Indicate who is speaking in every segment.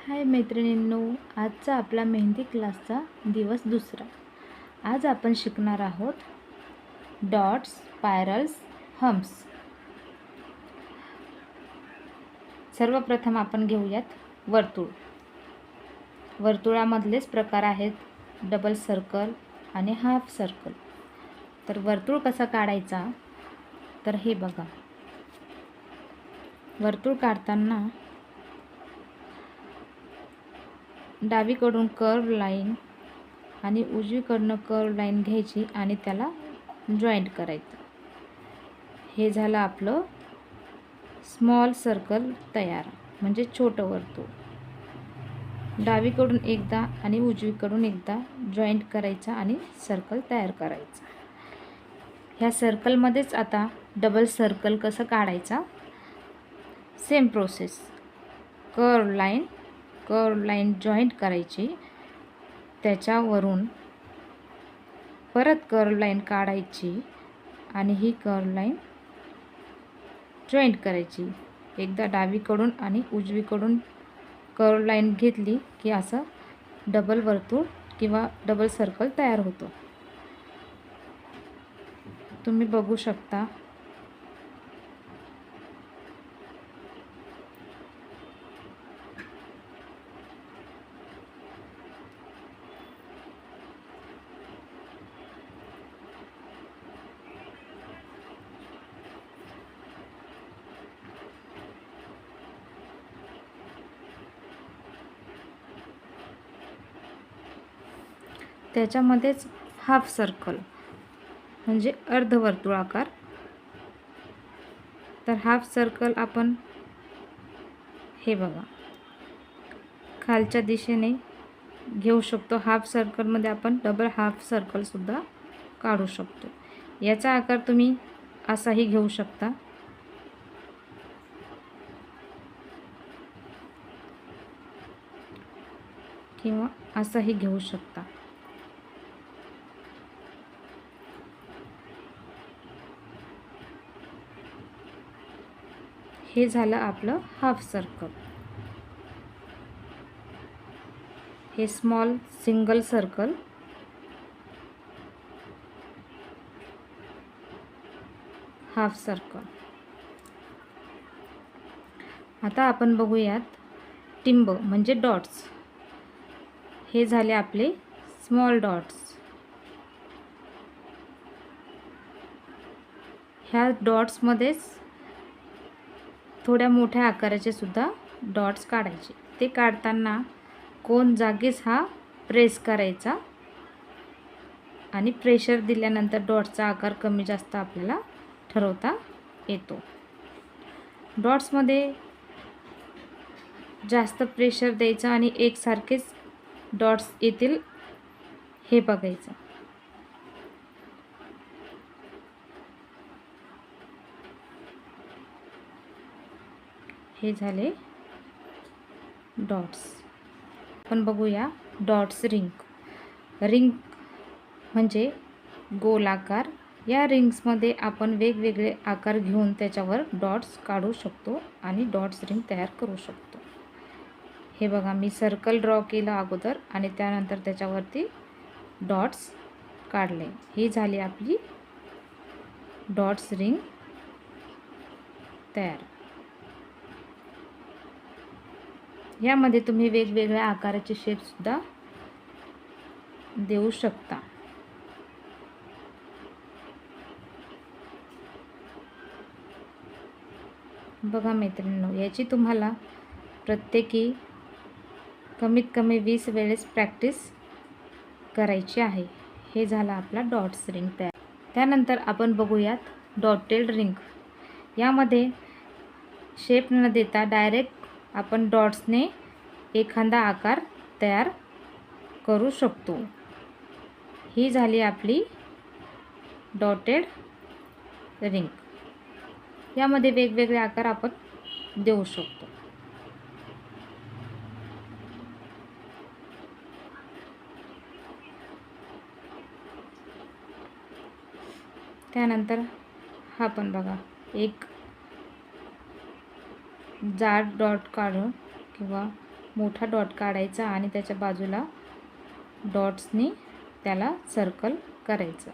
Speaker 1: हाय मैत्रिणींनो आजचा आपला मेहंदी क्लासचा दिवस दुसरा. आज आपण शिकणार आहोत डॉट्स स्पायरल्स हम्स. सर्वप्रथम आपण घेऊयात वर्तुळ. वर्तुळामधलेच प्रकार आहेत डबल सर्कल आणि हाफ सर्कल तर वर्तुळ कसा काढायचा? तर हे बघा. वर्तुळ काढताना डावीकडून कर्व लाईन आणि उजवीकडनं कर्व लाईन घ्यायची आणि त्याला जॉईंट करायचं. हे झालं आपलं स्मॉल सर्कल तयार म्हणजे छोटं वर्तुळ. डावीकडून एकदा आणि उजवीकडून एकदा जॉईंट करायचा आणि सर्कल तयार करायचा. ह्या सर्कलमध्येच आता डबल सर्कल कसं काढायचा? Same process curve line curve line joint करायची. त्याच्यावरून परत कर्व लाईन काढायची आणि ही कर्व लाईन जॉईंट करायची. एकदा डावीकडून आणि उजवीकडून कर्व लाईन घेतली की असं डबल वर्तुळ किंवा डबल सर्कल तयार होतो. तुम्ही बघू शकता. त्याच्यामध्येच हाफ सर्कल म्हणजे अर्धवर्तुळाकार. तर हाफ सर्कल आपण हे बघा. खालच्या दिशेने घेऊ शकतो. हाफ सर्कलमध्ये आपण डबल हाफ सर्कलसुद्धा काढू शकतो. याचा आकार तुम्ही असाही घेऊ शकता. किंवा असाही घेऊ शकता. हे झालं आपलं हाफ सर्कल हे small single circle half circle आता आपण बघूयात टिंब म्हणजे डॉट्स हे झाले आपले स्मॉल डॉट्स ह्या डॉट्समध्येच थोड्या मोठ्या आकाराचे सुद्धा डॉट्स काढायचे. ते काढताना कोण जागीच हा प्रेस करायचा आणि प्रेशर दिल्यानंतर डॉट्सचा आकार कमी जास्त आपल्याला ठरवता येतो. डॉट्समध्ये जास्त प्रेशर द्यायचं आणि एकसारखेच डॉट्स येतील हे बघायचं. हे झाले डॉट्स. आपण बघूया डॉट्स रिंग रिंग म्हणजे गोलाकार या रिंग्समध्ये आपण वेगवेगळे आकार घेऊन त्याच्यावर डॉट्स काढू शकतो आणि डॉट्स रिंग तयार करू शकतो. हे बघा मी सर्कल ड्रॉ केलं अगोदर आणि त्यानंतर त्याच्यावरती डॉट्स काढले. ही झाली आपली डॉट्स रिंग तयार. यामध्ये तुम्ही वेगवेगळ्या आकाराचे शेपसुद्धा देऊ शकता. बघा मैत्रिणींनो याची तुम्हाला प्रत्येकी कमीत कमी वीस वेळेस प्रॅक्टिस करायची आहे. हे झालं आपला डॉट्स रिंग तयार. त्यानंतर आपण बघूयात डॉटेड रिंग यामध्ये शेप न देता डायरेक्ट आपण डॉट्सने एखादा आकार तयार करू शकतो. ही झाली आपली डॉटेड रिंग. यामध्ये वेगवेगळे आकार आपण देऊ शकतो. त्यानंतर हा पण बघा एक जाड डॉट काढून किंवा मोठा डॉट काढायचा आणि त्याच्या बाजूला डॉट्सनी त्याला सर्कल करायचं.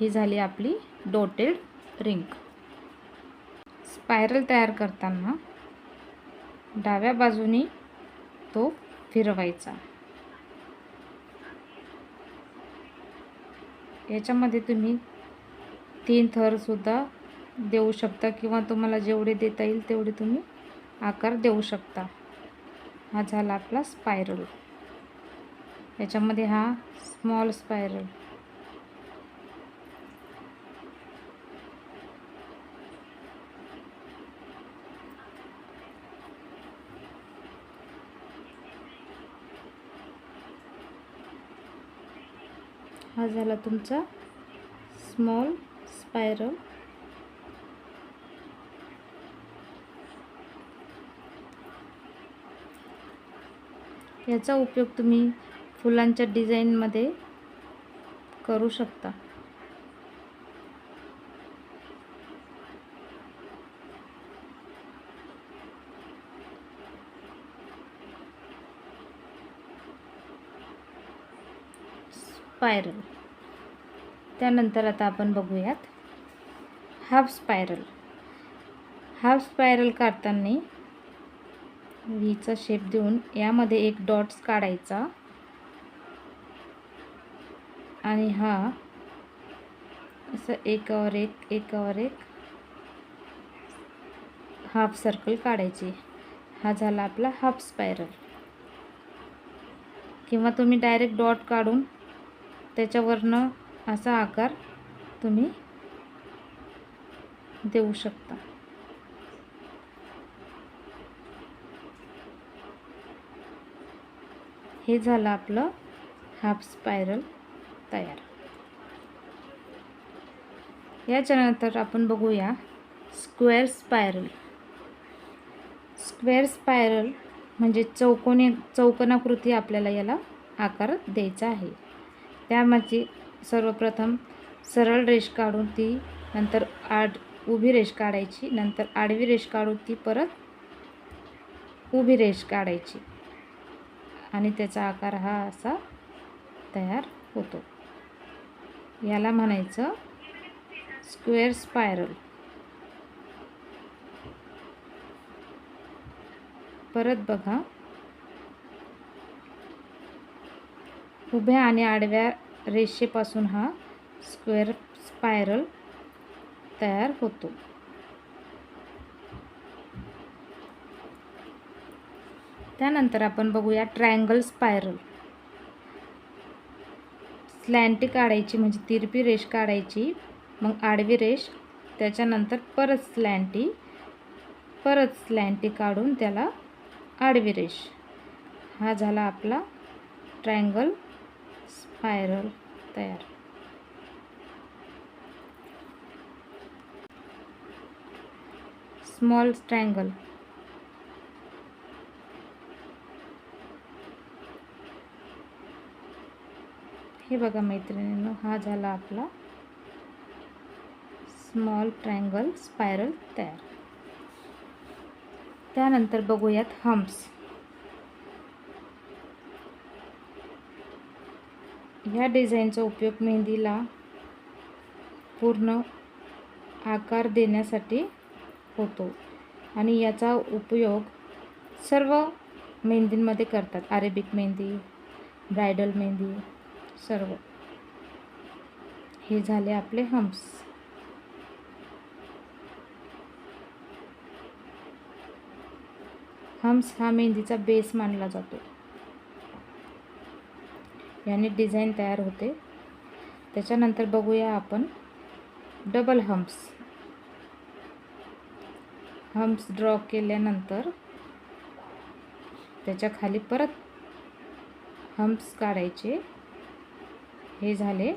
Speaker 1: ही झाली आपली डोटेड रिंग. स्पायरल तयार करताना डाव्या बाजूनी तो फिरवायचा. याच्यामध्ये तुम्ही तीन थरसुद्धा देऊ शकता किंवा तुम्हाला जेवढे देता येईल तेवढे तुम्ही आकार देऊ शकता. हा झाला आपला स्पायरल याच्यामध्ये हा स्मॉल स्पायरल हा झाला तुमचा स्मॉल स्पायरल याचा उपयोग तुम्ही फुलांच्या डिझाईनमध्ये करू शकता. स्पायरल. त्यानंतर आता आपण बघूयात. Half spiral. हाफ स्पायरल काढताना व्हीचा शेप देऊन यामध्ये एक डॉट्स काढायचा. आणि हा असं एकावर एक एकावर एक हाफ सर्कल काढायची. हा झाला आपला हाफ स्पायरल किंवा तुम्ही डायरेक्ट डॉट काढून त्याच्यावरनं असा आकार तुम्ही देऊ शकता. हे झालं आपलं हाफ स्पायरल तयार. याच्यानंतर आपण बघूया स्क्वेअर स्पायरल. स्क्वेअर स्पायरल म्हणजे चौकोनी चौकोनाकृती आपल्याला याला आकार द्यायचा आहे. त्यामध्ये सर्वप्रथम सरळ रेष काढून ती नंतर आड उभी रेष काढायची नंतर आडवी रेष काढून ती परत उभी रेष काढायची. आणि त्याचा आकार हा असा तयार होतो. याला म्हणायचं स्क्वेअर स्पायरल. परत बघा. उभ्या आणि आडव्या रेषेपासून हा स्क्वेअर स्पायरल तयार होतो. त्यानंतर आपण बघूया ट्रायंगल स्पायरल. स्लॅन्टी काढायची म्हणजे तिरपी रेष काढायची मग आडवी रेष त्याच्यानंतर परत स्लॅन्टी परत स्लॅन्टी काढून त्याला आडवी रेष. हा झाला आपला ट्रायंगल स्पायरल तयार. Small triangle. हे बघा मैत्रिणींनो हा झाला आपला स्मॉल ट्रायंगल स्पायरल तयार. त्यानंतर बघूयात हम्स ह्या डिझाईनचा उपयोग मेहंदीला पूर्ण आकार देण्यासाठी होतो आणि याचा उपयोग सर्व मेहंदींमध्ये करतात. अरेबिक मेहंदी ब्रायडल मेहंदी सर्व. हे झाले आपले हम्स. हम्स हा मेहंदीचा बेस मानला जातो. याने डिझाईन तयार होते. त्याच्यानंतर बघूया आपण डबल हम्स. हम्स ड्रॉ केल्यानंतर त्याच्याखाली परत हम्स काढायचे. हे झाले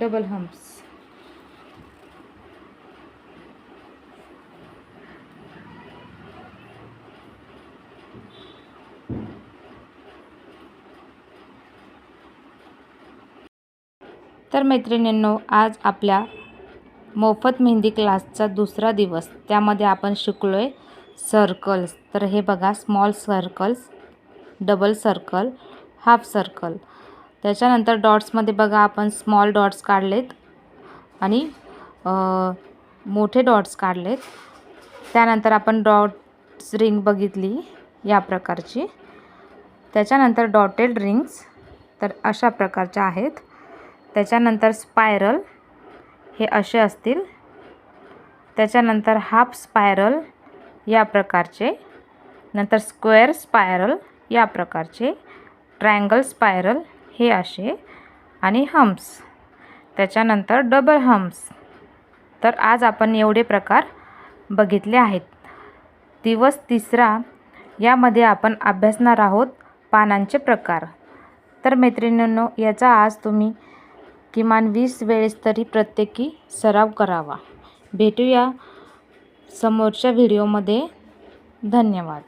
Speaker 1: डबल हम्प्स तर मैत्रिणींनो आज आपल्या मोफत मेहंदी क्लासचा दुसरा दिवस. त्यामध्ये आपण शिकलो आहे सर्कल्स तर हे बघा small circles double circle half circle त्याच्यानंतर डॉट्समध्ये बघा आपण स्मॉल डॉट्स काढलेत आणि मोठे डॉट्स काढलेत. त्यानंतर आपण डॉट्स रिंग बघितली या प्रकारची. त्याच्यानंतर डॉटेड रिंग्स तर अशा प्रकारच्या आहेत. त्याच्यानंतर स्पायरल हे असे असतील. त्याच्यानंतर हाफ स्पायरल या प्रकारचे. नंतर स्क्वेअर स्पायरल या प्रकारचे. ट्रायंगल स्पायरल हे असे आणि हम्स. त्याच्यानंतर डबल हम्स तर आज आपण एवढे प्रकार बघितले आहेत. दिवस तिसरा यामध्ये आपण अभ्यासणार आहोत पानांचे प्रकार. तर मैत्रिणींनो याचा आज तुम्ही किमान वीस वेळेस तरी प्रत्येकी सराव करावा. भेटूया समोरच्या व्हिडिओमध्ये धन्यवाद.